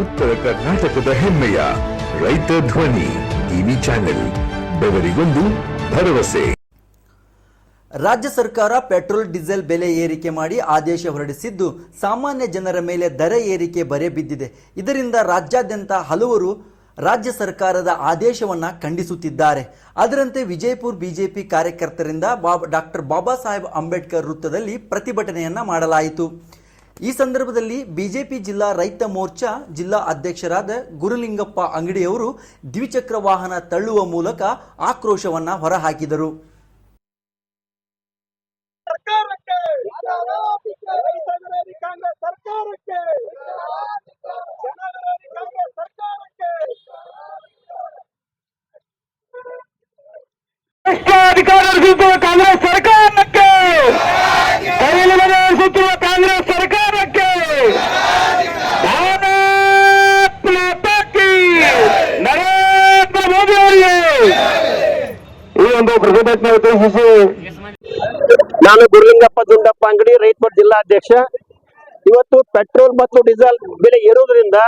ಉತ್ತರ ಕರ್ನಾಟಕದ ಹೆಮ್ಮೆಯ ರೈತ ಧ್ವನಿ ಟಿವಿ ಚಾನೆಲ್, ಬೆವರಿಗೊಂದು ಭರವಸೆ. ರಾಜ್ಯ ಸರ್ಕಾರ ಪೆಟ್ರೋಲ್, ಡೀಸೆಲ್ ಬೆಲೆ ಏರಿಕೆ ಮಾಡಿ ಆದೇಶ ಹೊರಡಿಸಿದ್ದು ಸಾಮಾನ್ಯ ಜನರ ಮೇಲೆ ದರ ಏರಿಕೆ ಬರೆ ಬಿದ್ದಿದೆ. ಇದರಿಂದ ರಾಜ್ಯಾದ್ಯಂತ ಹಲವರು ರಾಜ್ಯ ಸರ್ಕಾರದ ಆದೇಶವನ್ನ ಖಂಡಿಸುತ್ತಿದ್ದಾರೆ. ಅದರಂತೆ ವಿಜಯಪುರ ಬಿಜೆಪಿ ಕಾರ್ಯಕರ್ತರಿಂದ ಬಾಬಾ ಡಾಕ್ಟರ್ ಬಾಬಾ ಸಾಹೇಬ್ ಅಂಬೇಡ್ಕರ್ ವೃತ್ತದಲ್ಲಿ ಪ್ರತಿಭಟನೆಯನ್ನ ಮಾಡಲಾಯಿತು. ಈ ಸಂದರ್ಭದಲ್ಲಿ ಬಿಜೆಪಿ ಜಿಲ್ಲಾ ರೈತ ಮೋರ್ಚಾ ಜಿಲ್ಲಾ ಅಧ್ಯಕ್ಷರಾದ ಗುರುಲಿಂಗಪ್ಪ ಅಂಗಡಿಯವರು ದ್ವಿಚಕ್ರ ವಾಹನ ತಳ್ಳುವ ಮೂಲಕ ಆಕ್ರೋಶವನ್ನ ಹೊರಹಾಕಿದರು. ಕಾಂಗ್ರೆಸ್ ಸರ್ಕಾರಕ್ಕೆ ಜನ ವಿರೋಧಿ ಕಾಂಗ್ರೆಸ್ ಸರ್ಕಾರಕ್ಕೆ ಅಧಿಕಾರ ನಡೆಸುತ್ತಿರುವ ಕಾಂಗ್ರೆಸ್ ಸರ್ಕಾರಕ್ಕೆ ಕೈಲಿ ಮನೆ ನಡೆಸುತ್ತಿರುವ ಕಾಂಗ್ರೆಸ್ ಸರ್ಕಾರಕ್ಕೆ ಭಾರತ್ ಮಾತಾ ಕಿ ನರೇಂದ್ರ ಮೋದಿ ಅವರಿಗೆ ಈ ಉದ್ದೇಶಿಸಿ ನಾನು ಗುರುಲಿಂಗಪ್ಪ ದುಂಡಪ್ಪ ಅಂಗಡಿ ರೈತ ಜಿಲ್ಲಾಧ್ಯಕ್ಷ. ಇವತ್ತು ಪೆಟ್ರೋಲ್ ಮತ್ತು ಡೀಸೆಲ್ ಬೆಲೆ ಏರುವುದರಿಂದ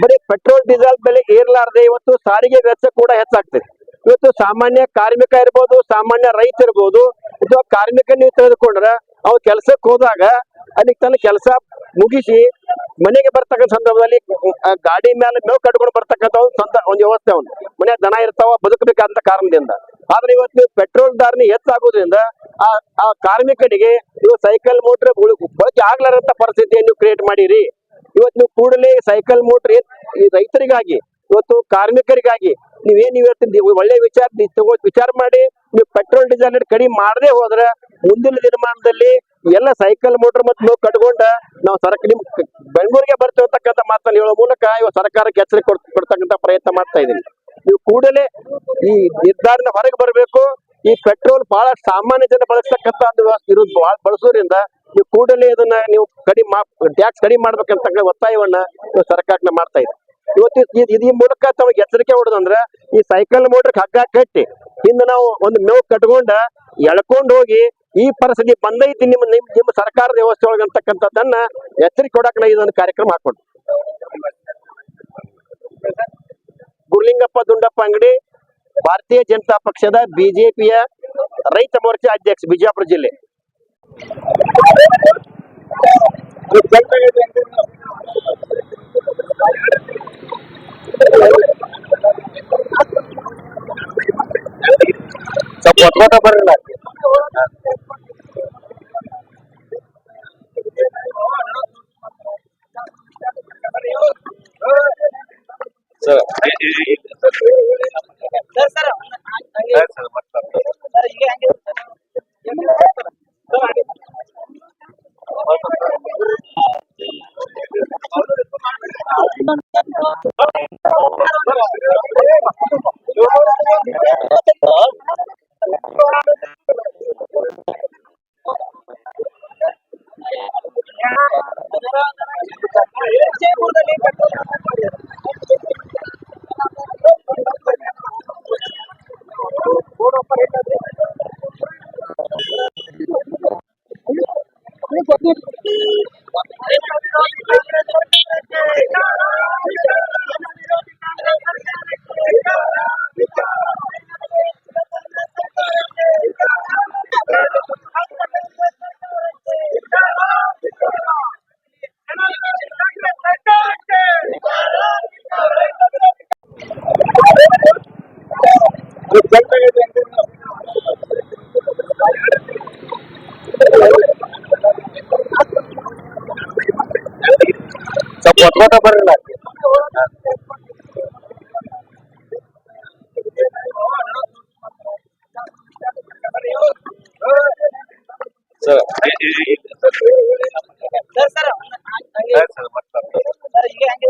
ಬರೀ ಪೆಟ್ರೋಲ್, ಡೀಸೆಲ್ ಬೆಲೆ ಏರ್ಲಾರ್ದೆ ಇವತ್ತು ಸಾರಿಗೆ ವೆಚ್ಚ ಕೂಡ ಹೆಚ್ಚಾಗ್ತದೆ. ಇವತ್ತು ಸಾಮಾನ್ಯ ಕಾರ್ಮಿಕ ಇರ್ಬೋದು, ಸಾಮಾನ್ಯ ರೈತ ಇರ್ಬೋದು, ಅಥವಾ ಕಾರ್ಮಿಕ ನೀವು ತೆಗೆದುಕೊಂಡ್ರೆ ಅವ್ರ ಕೆಲ್ಸಕ್ಕೆ ಹೋದಾಗ ಅಲ್ಲಿ ತನ್ನ ಕೆಲಸ ಮುಗಿಸಿ ಮನೆಗೆ ಬರ್ತಕ್ಕಂಥ ಸಂದರ್ಭದಲ್ಲಿ ಗಾಡಿ ಮೇಲೆ ಮೇವು ಕಟ್ಕೊಂಡು ಬರ್ತಕ್ಕಂಥ ಒಂದು ಸಂದ, ಒಂದು ವ್ಯವಸ್ಥೆ ಒಂದು ಮನೆ ದನ ಇರ್ತಾವ ಬದುಕಬೇಕಂತ ಕಾರಣದಿಂದ. ಆದ್ರೆ ಇವತ್ತು ನೀವು ಪೆಟ್ರೋಲ್ ಧಾರಣೆ ಹೆಚ್ಚಾಗೋದ್ರಿಂದ ಆ ಕಾರ್ಮಿಕನಿಗೆ ನೀವು ಸೈಕಲ್ ಮೋಟ್ರ್ ಬಳಕೆ ಆಗ್ಲಾರಂತ ಪರಿಸ್ಥಿತಿಯನ್ನು ನೀವು ಕ್ರಿಯೇಟ್ ಮಾಡಿರಿ. ಇವತ್ತು ನೀವು ಕೂಡಲೇ ಸೈಕಲ್ ಮೋಟ್ರ್ ಈ ರೈತರಿಗಾಗಿ, ಇವತ್ತು ಕಾರ್ಮಿಕರಿಗಾಗಿ ನೀವೇನ್ ಇವತ್ತು ಒಳ್ಳೆ ವಿಚಾರ ವಿಚಾರ ಮಾಡಿ, ನೀವು ಪೆಟ್ರೋಲ್ ಡೀಸೆಲ್ ಕಡಿಮೆ ಮಾಡದೆ ಹೋದ್ರೆ ಮುಂದಿನ ದಿನಮಾನದಲ್ಲಿ ಎಲ್ಲ ಸೈಕಲ್ ಮೋಟರ್ ಮತ್ತು ನಾವು ಕಟ್ಕೊಂಡ ನಾವು ಸರ್ಕಾರ ನಿಮ್ ಬೆಂಗಳೂರಿಗೆ ಬರ್ತೇವೆ ಅಂತಕ್ಕಂಥ ಮಾತನ್ನು ಹೇಳೋ ಮೂಲಕ ಇವತ್ತು ಸರ್ಕಾರಕ್ಕೆ ಎಚ್ಚರಿಕೆ ಕೊಡ್- ಕೊಡ್ತಕ್ಕಂಥ ಪ್ರಯತ್ನ ಮಾಡ್ತಾ ಇದ್ದೀನಿ. ನೀವು ಕೂಡಲೇ ಈ ನಿರ್ಧಾರನ ಹೊರಗೆ ಬರಬೇಕು. ಈ ಪೆಟ್ರೋಲ್ ಬಹಳ ಸಾಮಾನ್ಯ ಜನ ಬಳಸ್ತಕ್ಕಂತ ಒಂದು ವ್ಯವಸ್ಥೆ ಇರೋದು ಬಹಳ ಬಳಸೋದ್ರಿಂದ ನೀವು ಕೂಡಲೇ ಇದನ್ನ ನೀವು ಕಡಿಮೆ ಟ್ಯಾಕ್ಸ್ ಕಡಿಮೆ ಮಾಡ್ಬೇಕಂತ ಒತ್ತಾಯವನ್ನ ಸರ್ಕಾರನ ಮಾಡ್ತಾ ಇದೆ ಇವತ್ತು ಈ ಮೂಲಕ ತಮಗೆ ಎಚ್ಚರಿಕೆ ಹೊಡೆದಂದ್ರ ಈ ಸೈಕಲ್ ಮೋಟರ್ ಹಗ್ಗ ಕಟ್ಟಿ ಹಿಂದೆ ನಾವು ಒಂದು ಮೇವು ಕಟ್ಕೊಂಡ ಎಳ್ಕೊಂಡ್ ಹೋಗಿ ಈ ಪರಿಸ್ಥಿತಿ ಬಂದೈತಿ ನಿಮ್ಮ ನಿಮ್ ನಿಮ್ಮ ಸರ್ಕಾರದ ವ್ಯವಸ್ಥೆ ಒಳಗೆ ಅಂತಕ್ಕಂಥದ್ದನ್ನ ಎಚ್ಚರಿಕೆ ಕೊಡಕ್ಕೆ ಇದೊಂದು ಕಾರ್ಯಕ್ರಮ ಹಾಕೊಂಡು ಗುರುಲಿಂಗಪ್ಪ ದುಂಡಪ್ಪ ಅಂಗಡಿ ಭಾರತೀಯ ಜನತಾ ಪಕ್ಷದ ಬಿಜೆಪಿಯ ರೈತ ಮೋರ್ಚಾ ಅಧ್ಯಕ್ಷ ಬಿಜಾಪುರ ಜಿಲ್ಲೆ. ಸ್ವಲ್ಪ ಒತ್ಕೊತ Thank you. ಸ್ವಲ್ಪ ಒತ್ಕೊತ ಬರಲ್ಲ ಸರ್ ಸರ್ ಹಂಗೆ ಸರ್ ಹಿಂಗೆ ಹಂಗೆ